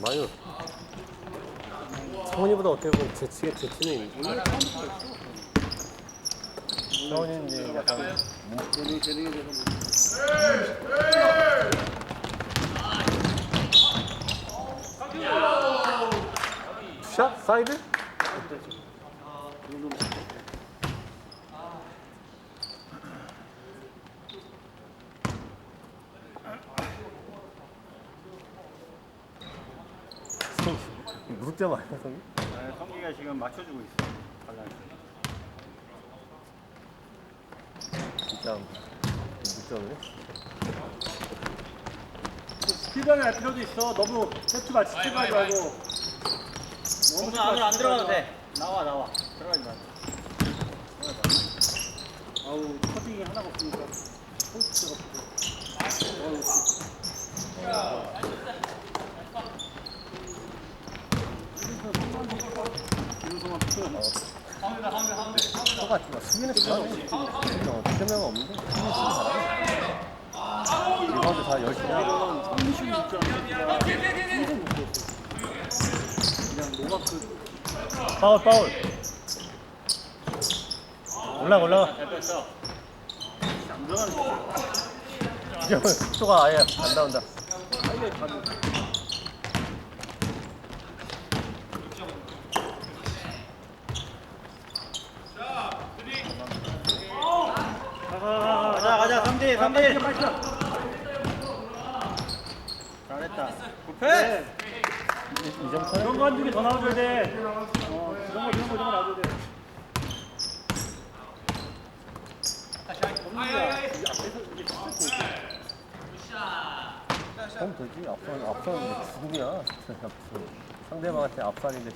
많이 성훈이보다 어떻게 보면 재치가 재치는 성훈이는 이제 약간 재능이 재능이 돼서 샷? 사이드? 무득점 아니야 성이? 네, 성기가 지금 맞춰주고 있어. 밸런스. 진짜 스피드를 할 필요도 있어. 너무 세트 맞추 스피드 하지 말고. 너무 안으로 안 들어가도 돼. 나와 나와. 들어가지 마. 아우 커팅이 하나가 없으니까 포스트가 없고. 아우, 김성환 표현. 똑같지만 수비는 잘하네 세명 없는데 수비 수비 잘하네 리바운드 다 열심히 하고 이런 30 육점 새끼가 한번 못 했어. 그냥 노마크 파울 파울 올라가 올라가 지금 속도가 아예 안 나온다 하이라이트 하는 거. 가자, 가자. 3대1, 3대1. 잘했다. 굿패! 네. 이런 거 한두 개 더 나와줘야 돼. 어, 이런 거, 이런 거, 이런 거 나와줘야 돼. 하면 되지 앞선 앞선 죽음이야 상대방한테 앞선인데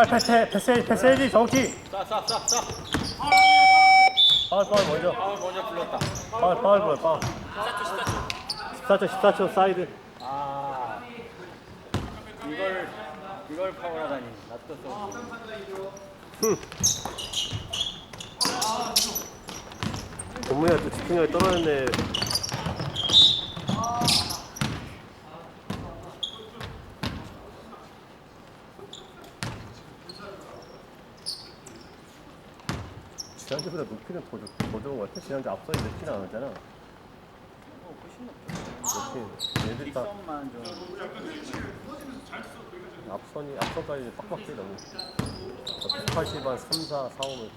빨리 패스 패스 패스해야지 정치. 파울 파울 먼저 파울 먼저 불렀다. 파울 파울 불러 파울 14초 14초 사이드 아. 이걸, 이걸 파울하다니. 놔뒀어. 동문이가 또 집중력이 떨어졌네 지난주보다 높이는 더, 좋- 더 좋은 것 같아 지난주 앞선이 높이는 안 하잖아 어, 훨씬 높죠. 높이 얘들 다 뒷선만 좀. 앞선이 앞선까지 빡빡해 너무 180 한 3, 4, 4, 5 이렇게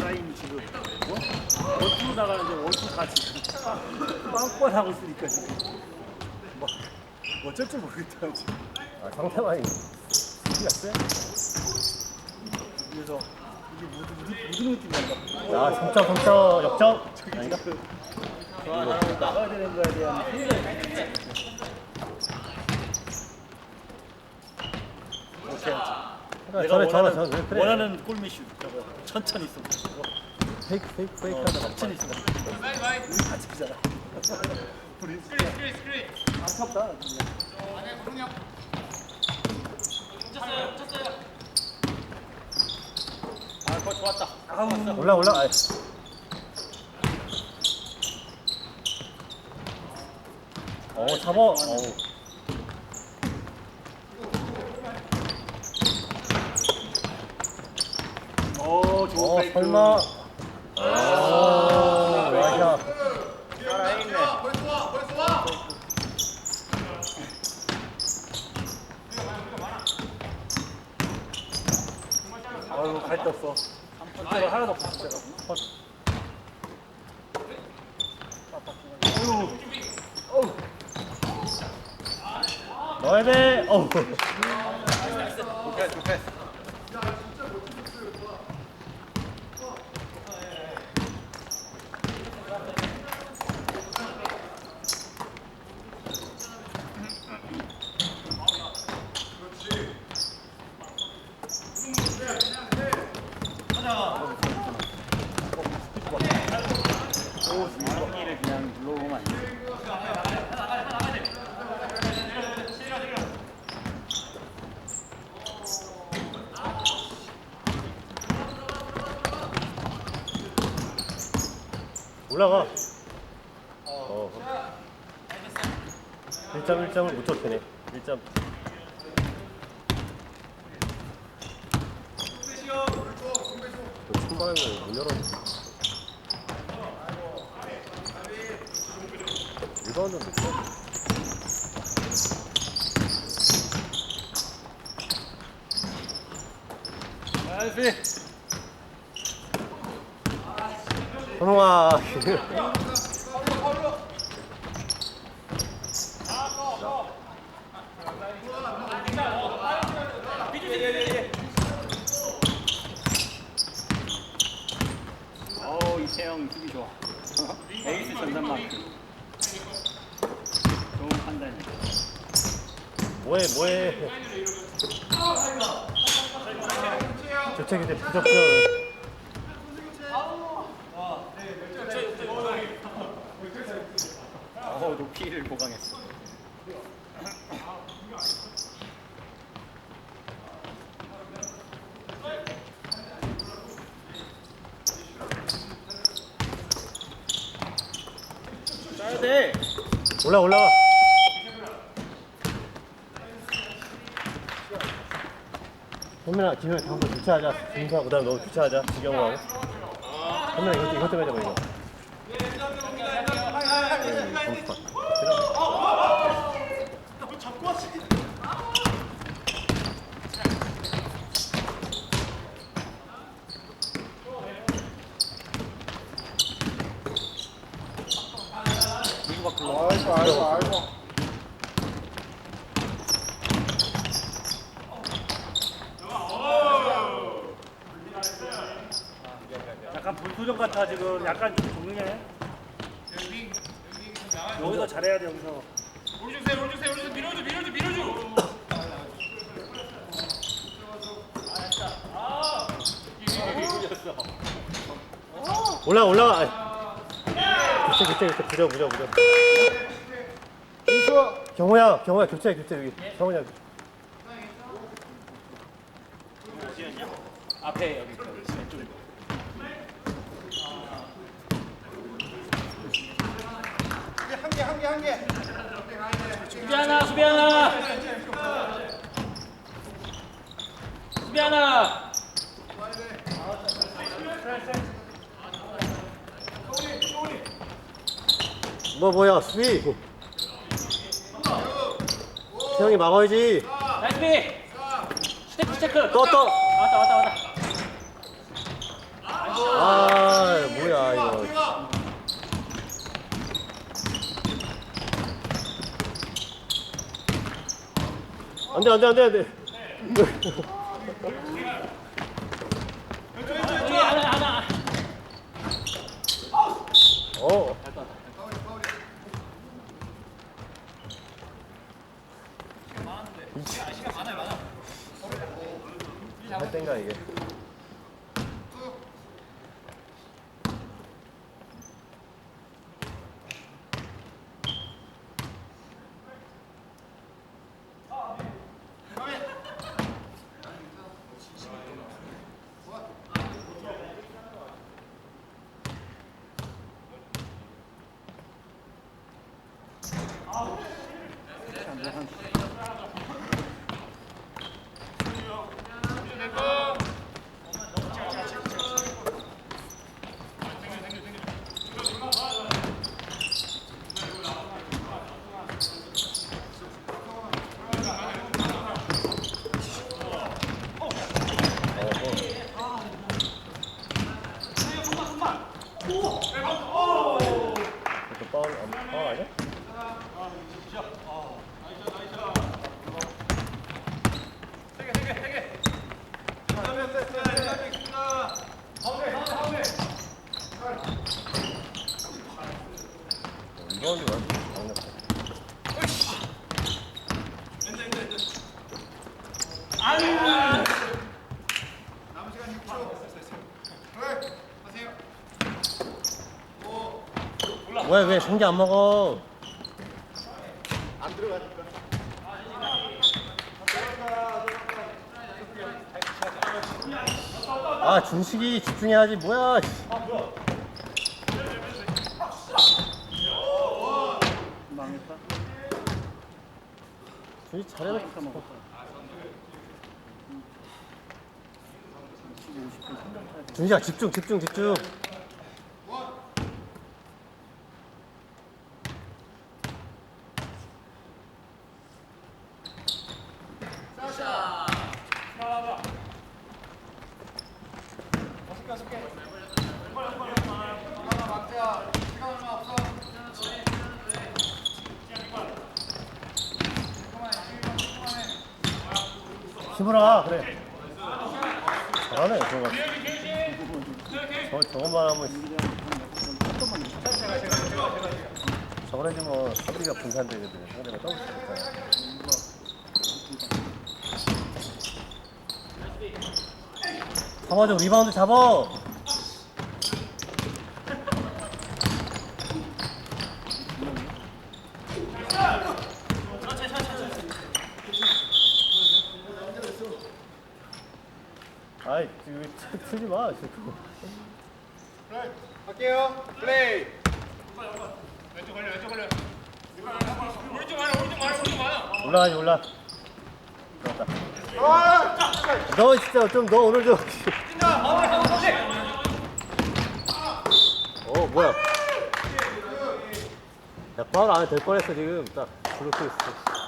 라인 지금, 어? 원투로 나가는데 원투 다 지금. 빵빵하고 있으니까 지금. 뭐, 어쩔 줄 모르겠다, 지금. 아 상대방이 수비가 세? 그래서 이게 무드, 무드, 무드 느낌인가? 야 3점 3점 역전 아닌가? 좋아, 잘한다. 나가야 되는 거에 대한 오케이. 그러니까 전에 전에 왜 그래 원하는 저거 천천히 쏘. 저거 페이크 페이크 페이크 어, 하다 천천히 쏘. 우리 같이 비잖아. 우리 진짜 아깝다. 그냥. 아, 그거 좋았다. 아우. 올라 올라 아이. 어 잡아 어우 어, 좋은 어 페이크. 설마 오 와이샷 살아있네. 아유, 갈데 없어. 한번째로 하나도 없어, 진짜. 넣어야 돼 어우 굿패스, 굿패스. 오, 좋아. 올라가. 어. 1점 1점을 못 좁히네. 1점. 천만원을 문 열었네. 리바운드는 됐어. 나이스. 선홍아. 어우 이채영 수비 좋아. 에이스 전산만큼. 좋은 판단이야. 뭐해 뭐해. 교체 그때 부적절. 어 높이를 보강했어. 짜야 돼. 올라 올라가. 현민아, 김현아 한번 교체하자. 김사 그다음 너 교체하자. 지경하고. 현민아 이것 이것 때문에 저거 이거. 네, 점수 아이고 아이고 아이고 약간 불소정 같아 지금. 약간 좀 조용해. 여기서 잘해야 돼 여기서. 오른주세요 오른주세요 오른주 밀어줘 밀어줘 밀어줘. 올라가 올라가. 교체 교체 부져 부져 부져. 김수 경호야 경호야 교체 교체 여기. 성훈이야. 앞에 여기 왼쪽에. 한개 한개 한개 수비 하나 수비 하나. 수비 하나. 뭐 뭐야 수비. 태영이 막아야지. 나이스 비. 스테크 스테크. 또 또. 왔다 왔다 왔다. 아 뭐야 이거. 안돼 안돼 안돼 안돼. 여기 하나 하나. 어. 할 땐가 이게. 또 왜 성게 안 먹어? 아 준식이 집중해야지 뭐야 망했다. 준식 잘해라 준식아 집중 집중 집중 잘하네 저거. 저 저것만 하면 저걸 해주면 뭐 서비가 분산되거든. 상대가 더블 치니까. 잡아줘 리바운드 잡아. 아이, 그, 틀지 마, 지금. 할게요. 플레이. 왼쪽 걸려 왼쪽 걸려 오른쪽 많아 오른쪽 많아 오른쪽 많아 올라가지, 올라. 들어갔다. 아! 너 진짜 좀, 너 오늘 좀. 어, 뭐야. 야, 파울 안 해도 될 뻔했어, 지금. 딱, 블루투 있어.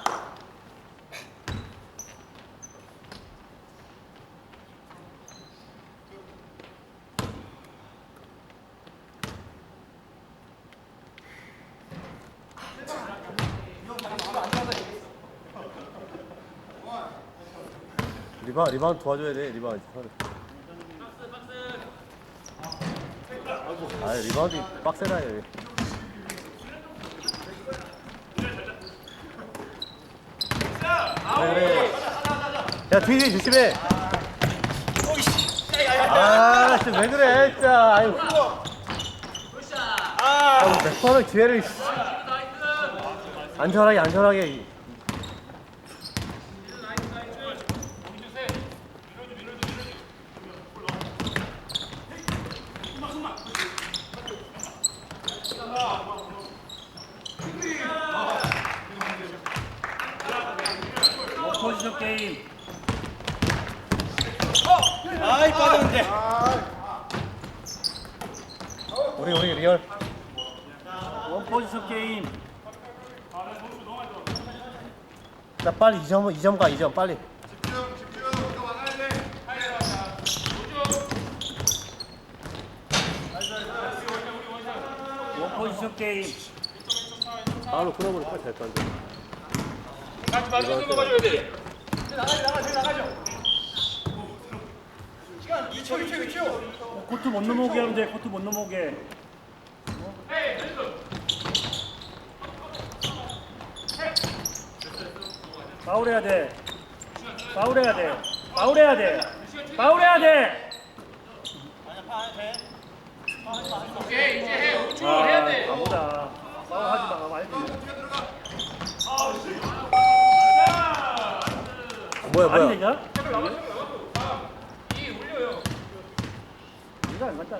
리바, 리바운드 도와줘야 돼, 리바운드. 아, 리바운드 빡세다, 얘. 그래. 야, 뒤에 조심해. 아, 진짜 왜 그래, 진짜. 아유. 아, 몇 번을 기회를. 씨. 안전하게, 안전하게. 포지션 게임. 아이 빠졌는데. 우리, 우리 리얼. 원 포지션 게임. 나 빨리 2점, 2점 가, 2점, 빨리. 집중, 집중. 이거 막아야 돼. 원 포지션 게임. 바로 끊어버리면 될것 같은데. 같이 맞춰서 넘어가줘야 돼 코트 못 넘어오게 하면 돼. 코트 못 넘어오게. 파울해야 돼. 파울해야 돼. 파울해야 돼. 파울해야 돼. 오케이 이제 해 5초 아, 해야 돼 바보다. 파울하지 마. 말지. 뭐야, 뭐야. 되냐? 이 올려요 이거 안 갔다.